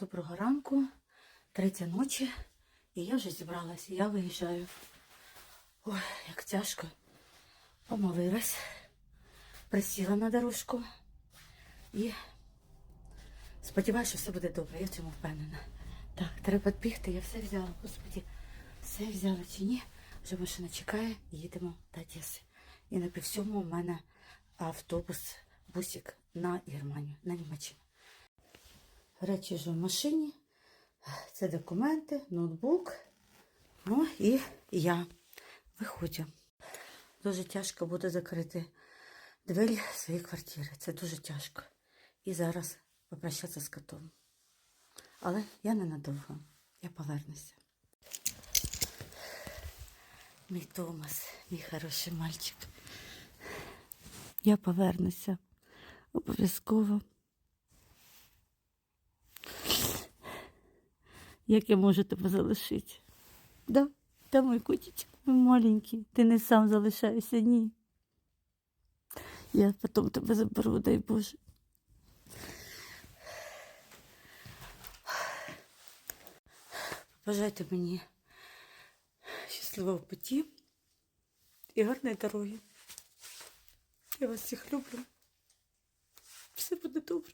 Доброго ранку, третя ночі, і я вже зібралася, я виїжджаю. Ой, як тяжко. Помолилась, присіла на дорожку і сподіваюся, що все буде добре, я в цьому впевнена. Так, треба бігти, я все взяла, господі, все взяла чи ні. Вже машина чекає, їдемо до Одеси. І на півсьому у мене автобус, бусик на Германію, на Німеччину. Речі вже в машині. Це документи, ноутбук. Ну і я виходжу. Дуже тяжко буде закрити двері своєї квартири. Це дуже тяжко. І зараз попрощатися з котом. Але я ненадовго. Я повернуся. Мій Томас, мій хороший мальчик. Я повернуся. Обов'язково. Як я можу тебе залишити? Да, та мій котичок, мій маленький. Ти не сам залишаєшся, ні. Я потім тебе заберу, дай Боже. Бажайте мені щасливого путі і гарної дороги. Я вас всіх люблю. Все буде добре.